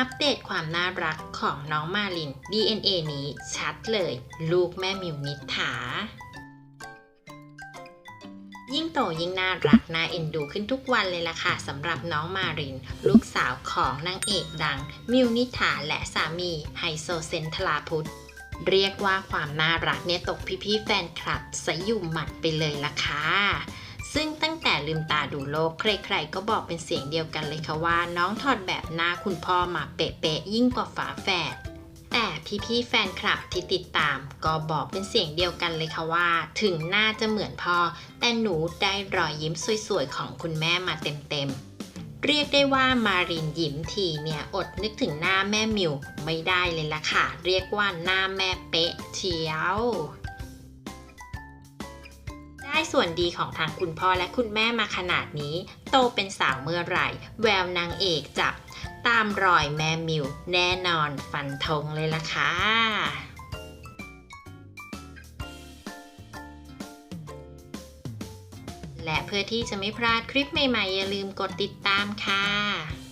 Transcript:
อัปเดตความน่ารักของน้องมาลิน DNA นี้ชัดเลย ลูกแม่มิวนิษฐายิ่งโตยิ่งน่ารักน่าเอ็นดูขึ้นทุกวันเลยล่ะค่ะสำหรับน้องมาริน ลูกสาวของนางเอกดัง มิวนิษฐาและสามีไฮโซเซนทลาพุทธเรียกว่าความน่ารักเนี่ยตกพี่ๆแฟนคลับสยุ่มหมัดไปเลยล่ะค่ะ ซึ่งตั้งแต่ลืมตาดูโลก ใครๆ ก็บอกเป็นเสียงเดียวกันเลยค่ะว่า น้องถอดแบบหน้าคุณพ่อมาเป๊ะๆยิ่งกว่าฝาแฝดแต่พี่ๆแฟนคลับที่ติดตาม ก็บอกเป็นเสียงเดียวกันเลยค่ะว่า ถึงหน้าจะเหมือนพ่อ แต่หนูได้รอยยิ้มสวยๆ ของคุณแม่มาเต็มๆเรียกได้ว่ามารินยิ้มทีเนี่ยอดนึกถึงหน้าแม่มิวไม่ได้เลยล่ะค่ะ เรียกว่าหน้าแม่เป๊ะเชียว ได้ส่วนดีของทางคุณพ่อและคุณแม่มาขนาดนี้ โตเป็นสาวเมื่อไหร่ แววนางเอกจะตามรอยแม่มิว แน่นอนฟันธงเลยล่ะค่ะและเพื่อที่จะไม่พลาดคลิปใหม่ๆ อย่าลืมกดติดตามค่ะ